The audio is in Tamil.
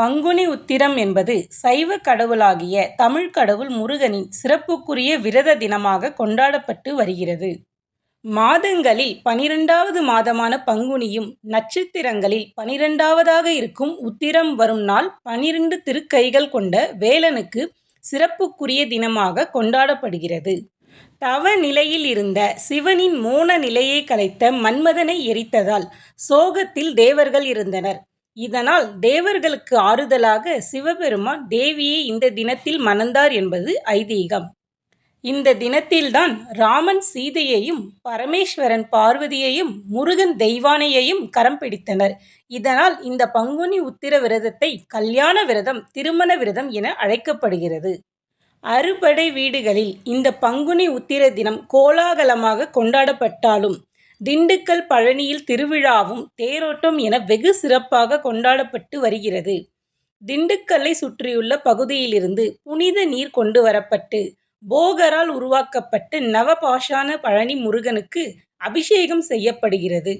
பங்குனி உத்திரம் என்பது சைவ கடவுளாகிய தமிழ்க் கடவுள் முருகனின் சிறப்புக்குரிய விரத தினமாக கொண்டாடப்பட்டு வருகிறது. மாதங்களில் பனிரெண்டாவது மாதமான பங்குனியும் நட்சத்திரங்களில் பனிரெண்டாவதாக இருக்கும் உத்திரம் வரும் நாள் பனிரெண்டு திருக்கைகள் கொண்ட வேலனுக்கு சிறப்புக்குரிய தினமாக கொண்டாடப்படுகிறது. தவ நிலையில் இருந்த சிவனின் மோன நிலையை கலைத்த மன்மதனை எரித்ததால் சோகத்தில் தேவர்கள் இருந்தனர். இதனால் தேவர்களுக்கு ஆறுதலாக சிவபெருமான் தேவியை இந்த தினத்தில் மணந்தார் என்பது ஐதீகம். இந்த தினத்தில்தான் ராமன் சீதையையும் பரமேஸ்வரன் பார்வதியையும் முருகன் தெய்வானையையும் கரம் பிடித்தனர். இதனால் இந்த பங்குனி உத்திர விரதத்தை கல்யாண விரதம் திருமண விரதம் என அழைக்கப்படுகிறது. அறுபடை வீடுகளில் இந்த பங்குனி உத்திர தினம் கோலாகலமாக கொண்டாடப்பட்டாலும் திண்டுக்கல் பழனியில் திருவிழாவும் தேரோட்டம் என வெகு சிறப்பாக கொண்டாடப்பட்டு வருகிறது. திண்டுக்கல்லை சுற்றியுள்ள பகுதியிலிருந்து புனித நீர் கொண்டு வரப்பட்டு போகரால் உருவாக்கப்பட்டு நவபாஷான பழனி முருகனுக்கு அபிஷேகம் செய்யப்படுகிறது.